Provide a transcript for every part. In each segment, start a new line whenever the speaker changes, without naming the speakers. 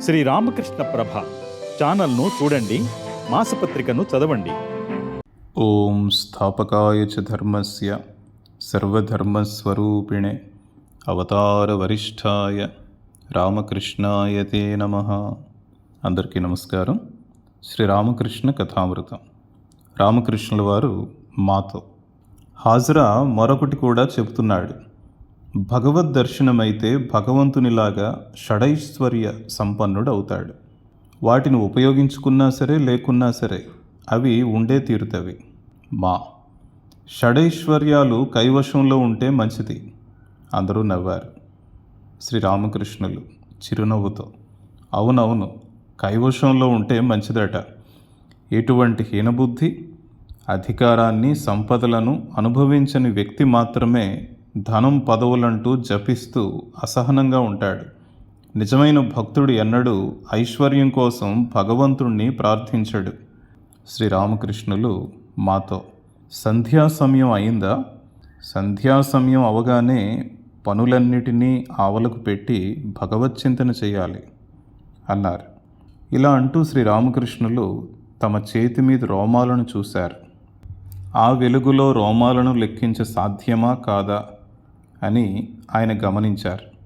శ్రీ రామకృష్ణ ప్రభ ఛానల్ను చూడండి మాసపత్రికను చదవండి.
ఓం స్థాపకాయ చ ధర్మస్య సర్వధర్మస్వరూపిణే అవతారవరిష్ఠాయ రామకృష్ణాయ తే నమ. అందరికీ నమస్కారం. శ్రీ రామకృష్ణ కథామృతం. రామకృష్ణుల వారు మాతో. హాజరా మరొకటి కూడా చెబుతున్నాడు. భగవద్ దర్శనమైతే భగవంతునిలాగా షడైశ్వర్య సంపన్నుడు అవుతాడు వాటిని ఉపయోగించుకున్నా సరే లేకున్నా సరే అవి ఉండే తీరుతవి. మా షడైశ్వర్యాలు కైవశంలో ఉంటే మంచిది అందరూ నవ్వారు. శ్రీరామకృష్ణులు చిరునవ్వుతో అవునవును కైవశంలో ఉంటే మంచిదట. ఎటువంటి హీనబుద్ధి అధికారాన్ని సంపదలను అనుభవించని వ్యక్తి మాత్రమే ధనం పదవులంటూ జపిస్తూ అసహనంగా ఉంటాడు. నిజమైన భక్తుడు ఎన్నడూ ఐశ్వర్యం కోసం భగవంతుణ్ణి ప్రార్థించడు. శ్రీరామకృష్ణులు మాతో సంధ్యా సమయం అయిందా? సంధ్యా సమయం అవగానే పనులన్నిటినీ ఆవలకు పెట్టి భగవత్ చింతన చేయాలి అన్నారు. ఇలా అంటూ శ్రీరామకృష్ణులు తమ చేతి మీద రోమాలను చూశారు. ఆ వెలుగులో రోమాలను లెక్కించ సాధ్యమా కాదా? అని ఆయన గమనించారు.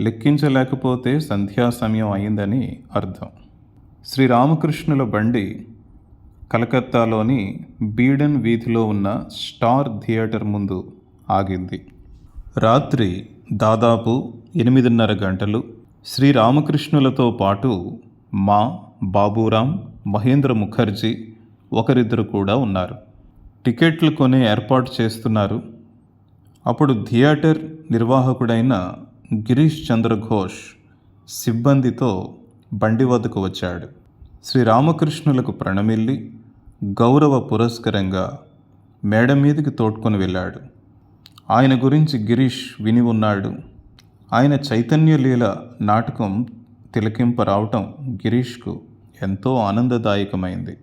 లెక్కించలేకపోతే సంధ్యా సమయం అయిందని అర్థం. శ్రీరామకృష్ణుల బండి కలకత్తాలోని బీడన్ వీధిలో ఉన్న స్టార్ థియేటర్ ముందు ఆగింది. రాత్రి దాదాపు ఎనిమిదిన్నర గంటలు శ్రీరామకృష్ణులతో పాటు మా బాబూరామ్ మహేంద్ర ముఖర్జీ ఒకరిద్దరు కూడా ఉన్నారు. టికెట్లు కొనే ఏర్పాటు చేస్తున్నారు అప్పుడు థియేటర్ నిర్వాహకుడైన గిరీష్ చంద్ర ఘోష్ సిబ్బందితో బండి వద్దకు వచ్చాడు. శ్రీరామకృష్ణులకు ప్రణమిల్లి గౌరవ పురస్కరంగా మేడ మీదికి తోడ్కొని వెళ్ళాడు. ఆయన గురించి గిరీష్ విని ఉన్నాడు. ఆయన చైతన్యలీల నాటకం తిలకింప రావటం గిరీష్కు ఎంతో ఆనందదాయకమైంది.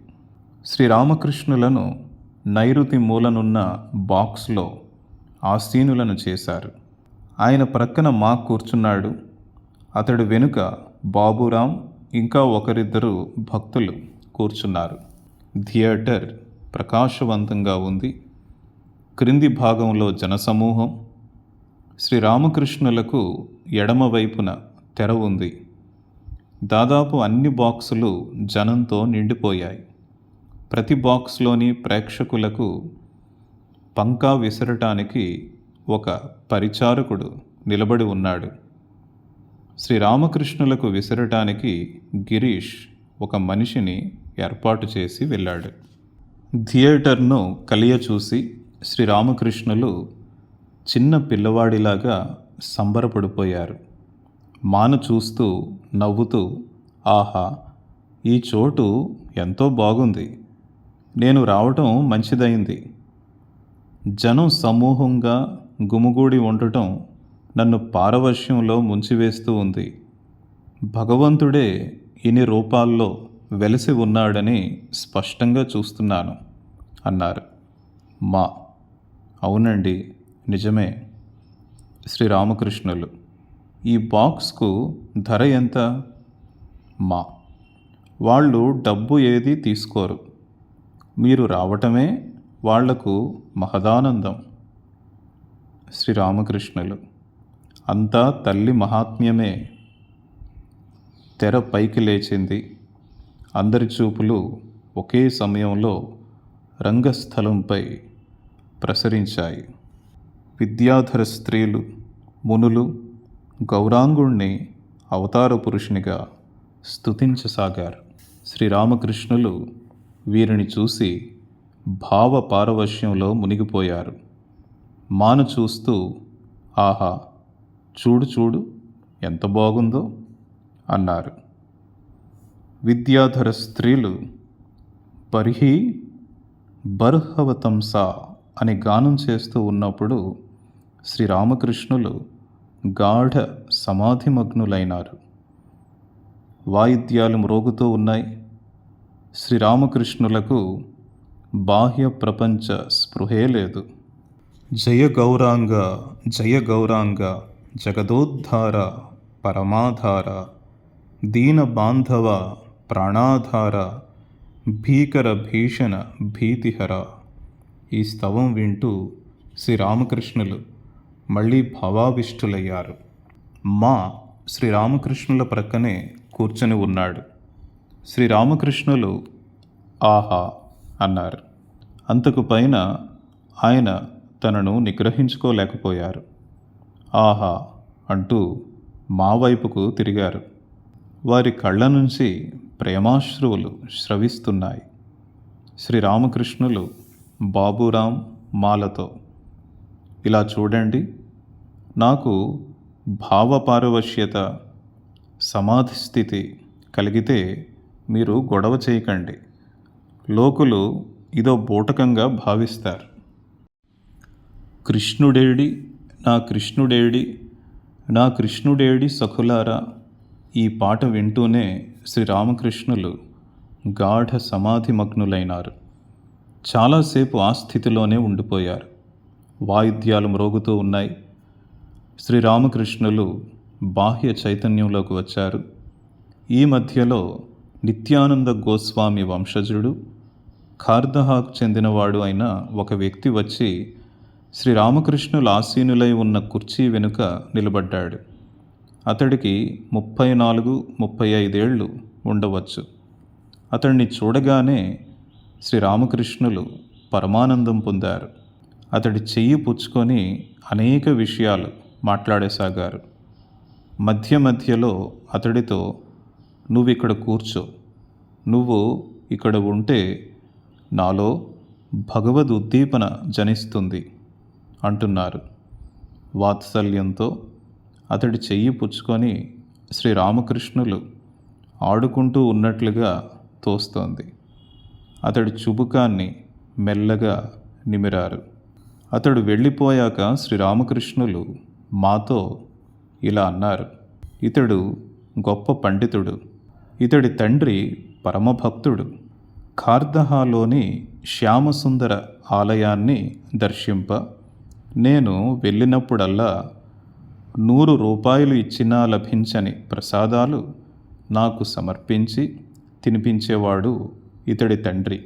శ్రీరామకృష్ణులను నైరుతి మూలనున్న బాక్స్లో ఆసీనులను చేశారు. ఆయన ప్రక్కన మా కూర్చున్నాడు. అతడు వెనుక బాబురాం ఇంకా ఒకరిద్దరు భక్తులు కూర్చున్నారు. థియేటర్ ప్రకాశవంతంగా ఉంది. క్రింది భాగంలో జనసమూహం. శ్రీరామకృష్ణులకు ఎడమవైపున తెర ఉంది. దాదాపు అన్ని బాక్సులు జనంతో నిండిపోయాయి. ప్రతి బాక్స్లోని ప్రేక్షకులకు పంకా విసరటానికి ఒక పరిచారకుడు నిలబడి ఉన్నాడు. శ్రీరామకృష్ణులకు విసరటానికి గిరీష్ ఒక మనిషిని ఏర్పాటు చేసి వెళ్ళాడు. థియేటర్ను కలియ చూసి శ్రీరామకృష్ణులు చిన్న పిల్లవాడిలాగా సంబరపడిపోయారు. మాను చూస్తూ నవ్వుతూ ఆహా ఈ చోటు ఎంతో బాగుంది. నేను రావటం మంచిదైంది జనం సమూహంగా గుమిగూడి ఉండటం నన్ను పారవశ్యంలో ముంచివేస్తూ ఉంది. భగవంతుడే ఇన్ని రూపాల్లో వెలసి ఉన్నాడని స్పష్టంగా చూస్తున్నాను అన్నారు. మా అవునండి నిజమే. శ్రీరామకృష్ణులు ఈ బాక్స్కు ధర ఎంత? మా వాళ్ళు డబ్బు ఏది తీసుకోరు. మీరు రావటమే వాళ్ళకు మహదానందం. శ్రీరామకృష్ణులు. అంతా తల్లి మహాత్మ్యమే. తెర పైకి లేచింది. అందరి చూపులు ఒకే సమయంలో రంగస్థలంపై ప్రసరించాయి. విద్యాధర స్త్రీలు మునులు గౌరాంగుణ్ణి అవతార పురుషునిగా స్తుతించసాగారు. శ్రీరామకృష్ణులు వీరిని చూసి భావ పారవశ్యంలో మునిగిపోయారు. మాను చూస్తూ ఆహా చూడు చూడు ఎంత బాగుందో అన్నారు. విద్యాధర స్త్రీలు బర్హి బర్హవతంస అని గానం చేస్తూ ఉన్నప్పుడు శ్రీరామకృష్ణులు గాఢ సమాధిమగ్నులైనారు. వాయిద్యాలు మ్రోగుతూ ఉన్నాయి. శ్రీరామకృష్ణులకు బాహ్య ప్రపంచ స్పృహే లేదు. జయ గౌరాంగ జయ గౌరాంగ జగదోద్ధార పరమాధార దీన బాంధవ ప్రాణాధార భీకర భీషణ భీతిహర ఈ స్తవం వింటూ శ్రీరామకృష్ణులు మళ్ళీ భావావిష్ఠులయ్యారు. మా శ్రీరామకృష్ణుల ప్రక్కనే కూర్చొని ఉన్నాడు. శ్రీరామకృష్ణులు ఆహా! అన్నారు. అంతకు పైన ఆయన తనను నిగ్రహించుకోలేకపోయారు. ఆహా! అంటూ మా వైపుకు తిరిగారు. వారి కళ్ళ నుంచి ప్రేమాశ్రువులు స్రవిస్తున్నాయి. శ్రీరామకృష్ణులు బాబురాం మాలతో ఇలా చూడండి నాకు భావపారవశ్యత సమాధి స్థితి కలిగితే మీరు గొడవ చేయకండి. లోకులు ఇదో బూటకంగా భావిస్తారు. కృష్ణుడేడి నా కృష్ణుడేడి నా కృష్ణుడేడి సఖులారా ఈ పాట వింటూనే శ్రీరామకృష్ణులు గాఢ సమాధిమగ్నులైనారు. చాలాసేపు ఆ స్థితిలోనే ఉండిపోయారు. వాయిద్యాలు మ్రోగుతూ ఉన్నాయి. శ్రీరామకృష్ణులు బాహ్య చైతన్యంలోకి వచ్చారు. ఈ మధ్యలో నిత్యానంద గోస్వామి వంశజుడు ఖార్దహాకు చెందినవాడు అయిన ఒక వ్యక్తి వచ్చి శ్రీరామకృష్ణులు ఆసీనులై ఉన్న కుర్చీ వెనుక నిలబడ్డాడు. అతడికి ముప్పై నాలుగు ముప్పై ఐదేళ్ళు ఉండవచ్చు. అతడిని చూడగానే శ్రీరామకృష్ణులు పరమానందం పొందారు. అతడి చెయ్యి పుచ్చుకొని అనేక విషయాలు మాట్లాడసాగారు. మధ్య మధ్యలో అతడితో నువ్వు ఇక్కడ కూర్చో. నువ్వు ఇక్కడ ఉంటే నాలో భగవద్ ఉద్దీపన జనిస్తుంది అంటున్నారు. వాత్సల్యంతో అతడి చెయ్యి పుచ్చుకొని శ్రీరామకృష్ణులు ఆడుకుంటూ ఉన్నట్లుగా తోస్తోంది. అతడి చుబుకాన్ని మెల్లగా నిమిరారు. అతడు వెళ్ళిపోయాక శ్రీరామకృష్ణులు మాతో ఇలా అన్నారు. ఇతడు గొప్ప పండితుడు. ఇతడి తండ్రి పరమభక్తుడు. ఖార్దహాలోని శ్యామసుందర ఆలయాన్ని దర్శింప. నేను వెళ్ళినప్పుడల్లా నూరు రూపాయలు ఇచ్చినా లభించని ప్రసాదాలు నాకు సమర్పించి తినిపించేవాడు ఇతడి తండ్రి.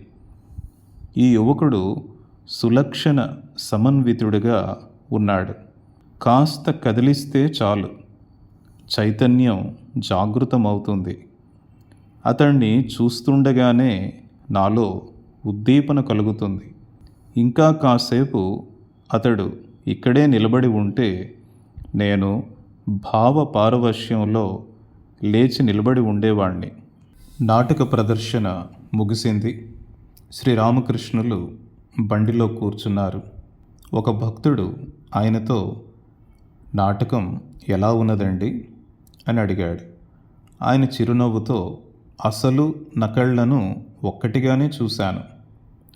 ఈ యువకుడు సులక్షణ సమన్వితుడిగా ఉన్నాడు. కాస్త కదిలిస్తే చాలు. చైతన్యం జాగృతమవుతుంది. అతన్ని చూస్తుండగానే నాలో ఉద్దీపన కలుగుతుంది. ఇంకా కాసేపు అతడు ఇక్కడే నిలబడి ఉంటే నేను భావ పారవశ్యంలో లేచి నిలబడి ఉండేవాణ్ణి. నాటక ప్రదర్శన ముగిసింది. శ్రీరామకృష్ణులు బండిలో కూర్చున్నారు. ఒక భక్తుడు ఆయనతో నాటకం ఎలా ఉన్నదండి? అని అడిగాడు. ఆయన చిరునవ్వుతో అసలు నకళ్ళను ఒక్కటిగానే చూశాను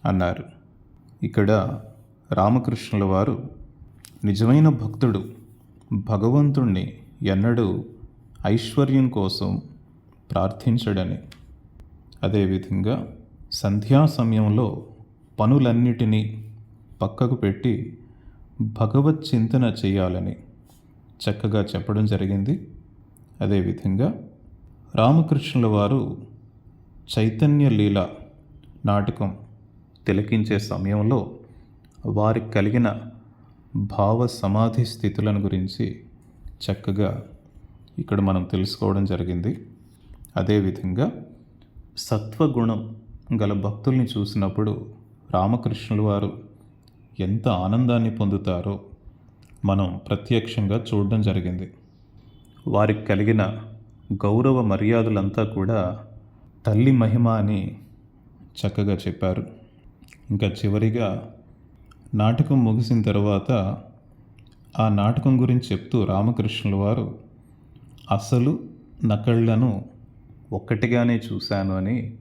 అన్నారు. ఇక్కడ రామకృష్ణుల వారు నిజమైన భక్తుడు భగవంతుణ్ణి ఎన్నడూ ఐశ్వర్యం కోసం ప్రార్థించడని. అదేవిధంగా సంధ్యా సమయంలో పనులన్నిటినీ పక్కకు పెట్టి భగవత్ చింతన చేయాలని చక్కగా చెప్పడం జరిగింది. అదేవిధంగా రామకృష్ణుల వారు చైతన్య లీల నాటకం తిలకించే సమయంలో వారికి కలిగిన భావ సమాధి స్థితులను గురించి చక్కగా ఇక్కడ మనం తెలుసుకోవడం జరిగింది. అదేవిధంగా సత్వగుణం గల భక్తుల్ని చూసినప్పుడు రామకృష్ణుల వారు ఎంత ఆనందాన్ని పొందుతారో మనం ప్రత్యక్షంగా చూడడం జరిగింది. వారికి కలిగిన గౌరవ మర్యాదలంతా కూడా తల్లి మహిమ అని చక్కగా చెప్పారు. ఇంకా చివరిగా నాటకం ముగిసిన తర్వాత ఆ నాటకం గురించి చెప్తూ రామకృష్ణుల వారు అసలు నకళ్ళను ఒక్కటిగానే చూశాను అని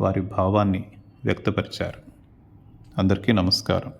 వారి భావాన్ని వ్యక్తపరిచారు. అందరికీ నమస్కారం.